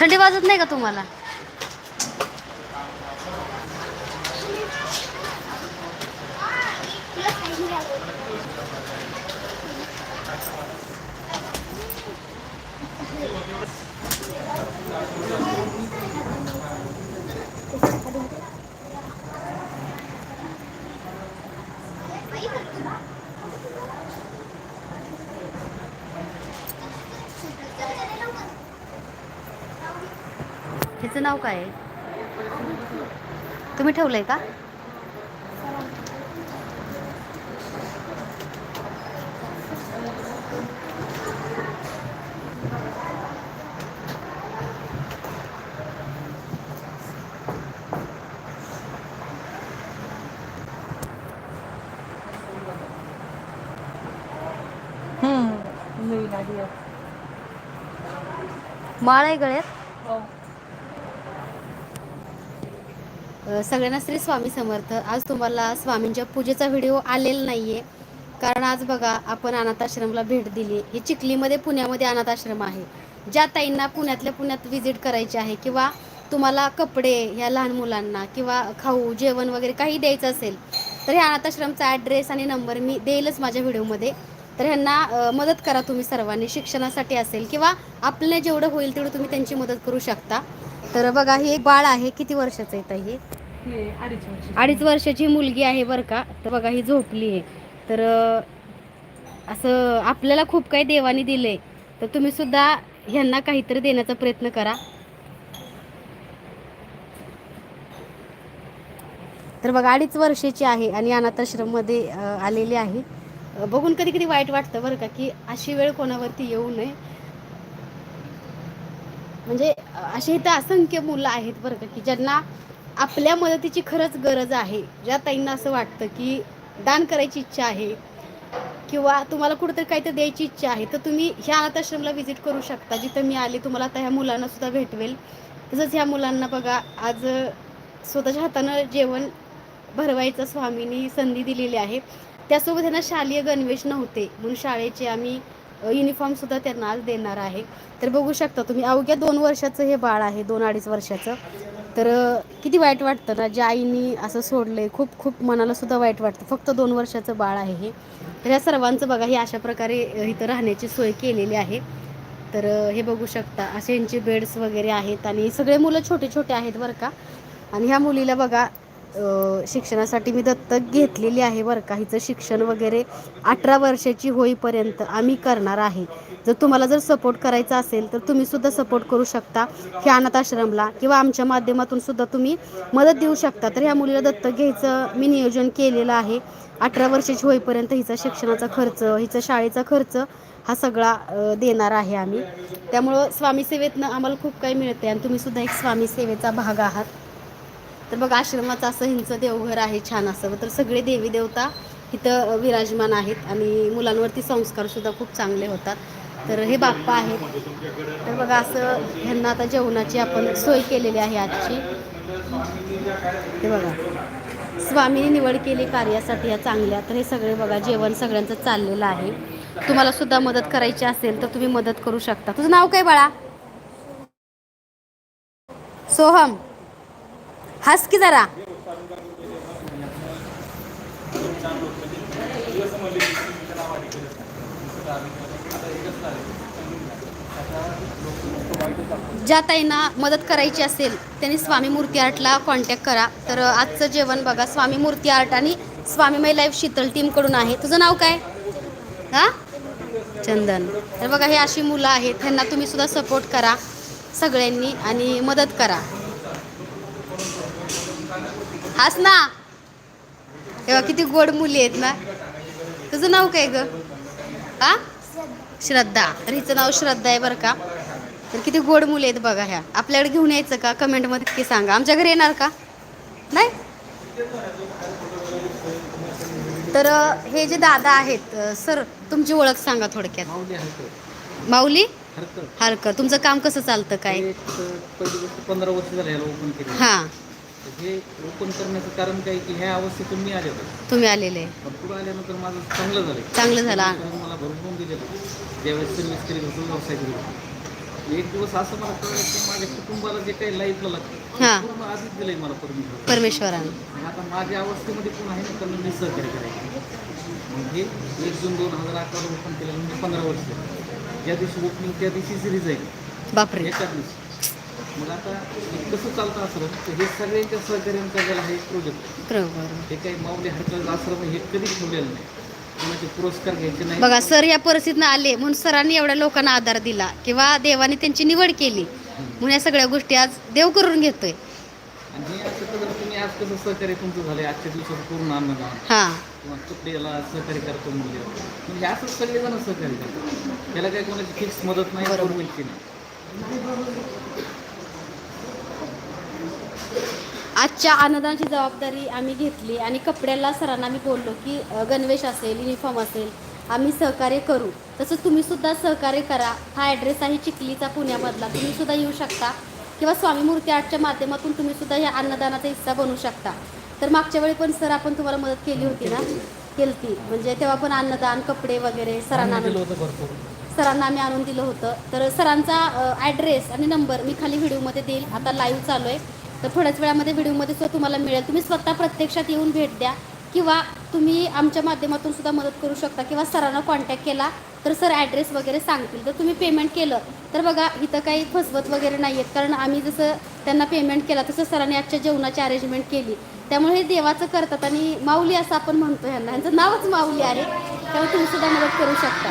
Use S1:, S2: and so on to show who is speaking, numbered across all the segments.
S1: थंडी वाजत नाही का तुम्हाला? ह्याचं नाव काय आहे? तुम्ही का?
S2: आली आहे.
S1: माळ आहे गळ्यात
S2: हो.
S1: अ, सगळ्यांना श्री स्वामी समर्थ. आज तुम्हाला स्वामींच्या पूजेचा व्हिडिओ आलेला नाहीये. कारण आज बघा आपण अनाथ आश्रमला भेट दिली. हे चिखलीमध्ये पुण्यामध्ये अनाथ आश्रम आहे. ज्या ताईंना पुण्यातल्या पुण्यात व्हिजिट करायची आहे किंवा तुम्हाला कपडे ह्या लहान मुलांना किंवा खाऊ जेवण वगैरे काही द्यायचं असेल तर हे अनाथ आश्रमचा ॲड्रेस आणि नंबर मी देईलच माझ्या व्हिडिओमध्ये. तर ह्यांना मदत करा तुम्ही सर्वांनी शिक्षणासाठी असेल किंवा आपल्याला जेवढं होईल तेवढं तुम्ही त्यांची मदत करू शकता. तर बघा ही एक बाळ आहे. किती वर्षाचं येतं हे?
S2: अडीच
S1: वर्षाची. मुलगी आहे बरं का. तर बघा ही झोपली आहे. तर असं आपल्याला खूप काही देवानी दिले तर तुम्ही सुद्धा ह्यांना काहीतरी देण्याचा प्रयत्न करा. तर बघा अडीच वर्षाची आहे आणि अनाथाश्रममध्ये आलेली आहे. बघून कधी कधी वाईट वाटतं बरं का की अशी वेळ कोणावरती येऊ नये. म्हणजे अशी इथं असंख्य मुलं आहेत बरं का की ज्यांना आपल्या मदतीची खरंच गरज आहे. ज्या ताईंना असं वाटतं की दान करायची इच्छा आहे किंवा तुम्हाला कुठेतरी काहीतरी द्यायची इच्छा आहे तर तुम्ही ह्या अनाथाश्रमला व्हिजिट करू शकता. जिथं मी आले तुम्हाला आता ह्या मुलांना सुद्धा भेटवेल. तसंच ह्या मुलांना बघा आज स्वतःच्या हातानं जेवण भरवायचं स्वामींनी संधी दिलेली आहे. त्यासोबत त्यांना शालेय गणवेश नव्हते म्हणून शाळेचे आम्ही युनिफॉर्म सुद्धा त्यांना आज देणार आहे. तर बघू शकता तुम्ही अवघ्या दोन वर्षाचं हे बाळ आहे दोन अडीच वर्षाचं. तर किती वाईट वाटतं ना ज्या आईनी असं सोडलंय खूप खूप मनाला सुद्धा वाईट वाटतं. फक्त दोन वर्षाचं बाळ आहे हे. तर या सर्वांचं बघा हे अशा प्रकारे इथं राहण्याची सोय केलेली आहे. तर हे बघू शकता असे यांचे बेड्स वगैरे आहेत आणि सगळे मुलं छोटे छोटे आहेत बरं का. आणि ह्या मुलीला बघा शिक्षणासाठी मी दत्तक घेतलेली आहे बरं का. हिचं शिक्षण वगैरे अठरा वर्षाची होईपर्यंत आम्ही करणार आहे. जर तुम्हाला जर सपोर्ट करायचा असेल तर तुम्ही सुद्धा सपोर्ट करू शकता ह्या अनाथ आश्रमला किंवा आमच्या माध्यमातून सुद्धा तुम्ही मदत देऊ शकता. तर ह्या मुलीला दत्तक घ्यायचं मी नियोजन केलेलं आहे. अठरा वर्षाची होईपर्यंत हिचा शिक्षणाचा खर्च हिचा शाळेचा खर्च हा सगळा देणार आहे आम्ही. त्यामुळं स्वामी सेवेतनं आम्हाला खूप काही मिळते आणि तुम्ही सुद्धा एक स्वामी सेवेचा भाग आहात. तर बघा आश्रमाचं असं हिंचं देवघर आहे छान असं. तर सगळे देवी देवता इथं विराजमान आहेत आणि मुलांवरती संस्कारसुद्धा खूप चांगले होतात. तर हे बाप्पा आहेत. तर बघा असं ह्यांना आता जेवणाची आपण सोय केलेली आहे आजची. हे बघा. स्वामीने निवड केली कार्यासाठी या चांगल्या. तर हे सगळे बघा जेवण सगळ्यांचं चाललेलं आहे. तुम्हाला सुद्धा मदत करायची असेल तर तुम्ही मदत करू शकता. तुझं नाव काय बाळा? सोहम. हस की जरा. ज्या ताईंना मदत करायची असेल त्यांनी स्वामी मूर्ती आर्टला कॉन्टॅक्ट करा. तर आजचं जेवण बघा स्वामी मूर्ती आर्ट आणि स्वामी मै लाईफ शीतल टीमकडून आहे. तुझं नाव काय? हां? चंदन. तर बघा हे अशी मुलं आहेत त्यांना तुम्ही सुद्धा सपोर्ट करा. सगळ्यांनी आणि मदत करा. हाच ना? तेव्हा किती गोड मुली आहेत ना. तुझं नाव काय गं? हा श्रद्धा. तर हिचं नाव श्रद्धा आहे बरं का. तर किती गोड मुली आहेत बघा ह्या. आपल्याकडे घेऊन यायचं का? कमेंटमध्ये नक्की सांगा. आमच्या घरी येणार का? नाही? तर हे जे दादा आहेत सर तुमची ओळख सांगा थोडक्यात.
S3: माऊली हरकर. हरकर.
S1: तुमचं काम कसं चालतं काय?
S3: हे पंधरा वर्ष झालं याला ओपन केलं
S1: हां.
S3: हे ओपन करण्याचं कारण काय की ह्या अवस्थेतून मी आले होते
S1: तुम्ही आलेले
S3: पण पुढे आल्यानंतर माझं चांगलं झालं.
S1: चांगलं झालं.
S3: मला भरभरून दिलेलं ज्यावेळेस सर्व्हिस केली होतो व्यवसाय केला. एक दिवस असं मला कळलं की माझ्या कुटुंबाला जे काही लाईफला लागतं
S1: हां.
S3: ते पूर्ण आधीच दिलंय मला परमेश्वर.
S1: परमेश्वरानं.
S3: आता माझ्या अवस्थेमध्ये कोण आहे ना त्यांना मी सहकार्य करायचं मग हे एक जून दोन हजार अकरा ओपन केलं म्हणजे पंधरा वर्ष. ज्या दिवशी ओपनिंग त्या दिवशी सिरीज आहे.
S1: बापरे.
S3: एका दिवशी. मग आता हे कसं चालतं आश्रम? तर हे सगळ्यांच्या सहकार्याने चाललेलं आहे एक प्रोजेक्ट
S1: बरोबर.
S3: हे काही माऊली हरकत आश्रम हे कधीच ठेवलेलं नाही. कोणाचे पुरस्कार घ्यायचे नाही.
S1: बघा सर या परिस्थितीनं आले म्हणून सरांनी एवढ्या लोकांना आधार दिला किंवा देवाने त्यांची निवड केली म्हणून या सगळ्या गोष्टी आज देव करून घेतोय.
S3: आणि हे असं तर तुम्ही आज कसं सहकार्य तुमचं झालंय आजच्या दिवसात पूर्ण अन्नदान
S1: हां.
S3: किंवा कपडेला सहकार्य करतो म्हणजे म्हणजे असंच सगळेजण सहकार्य करतात. त्याला काही कोणाची फिक्स मदत नाही
S1: बरोबर.
S3: गव्हर्नमेंटची नाही.
S1: आजच्या अन्नदानाची जबाबदारी आम्ही घेतली आणि कपड्याला सरांना आम्ही बोललो की गणवेश असेल युनिफॉर्म असेल आम्ही सहकार्य करू. तसं तुम्ही सुद्धा सहकार्य करा. हा ॲड्रेस आहे चिखलीचा पुण्यामधला. तुम्ही सुद्धा येऊ शकता. किंवा स्वामी मूर्ती आर्टच्या माध्यमातून तुम्ही सुद्धा या अन्नदानाचा हिस्सा बनू शकता. तर मागच्या वेळी पण सर आपण तुम्हाला मदत केली होती ना? केलती. म्हणजे तेव्हा पण अन्नदान कपडे वगैरे सरांना सरांना आम्ही आणून दिलं होतं. तर सरांचा ॲड्रेस आणि नंबर मी खाली व्हिडिओमध्ये देईल. आता लाईव्ह चालू आहे. तर थोड्याच वेळामध्ये व्हिडिओमध्ये सुद्धा तुम्हाला मिळेल. तुम्ही स्वतः प्रत्यक्षात येऊन भेट द्या किंवा तुम्ही आमच्या माध्यमातून सुद्धा मदत करू शकता किंवा सरांना कॉन्टॅक्ट केला तर सर ॲड्रेस वगैरे सांगतील. तर तुम्ही पेमेंट केलं तर बघा इथं काही फसवत वगैरे नाही आहेत कारण आम्ही जसं त्यांना पेमेंट केला तसं सरांनी आजच्या जेवणाची अरेंजमेंट केली. त्यामुळे हे देवाचं करतात आणि माऊली असं आपण म्हणतो ह्यांना ह्यांचं नावच माऊली आहे. त्यामुळे तुम्ही सुद्धा मदत करू शकता.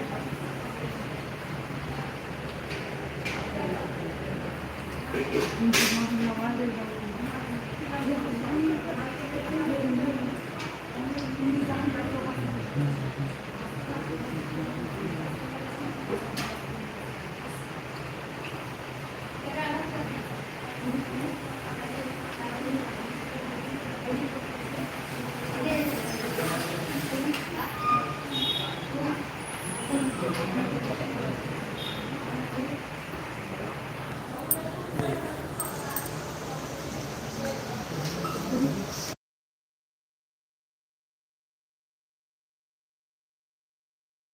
S3: pequeño.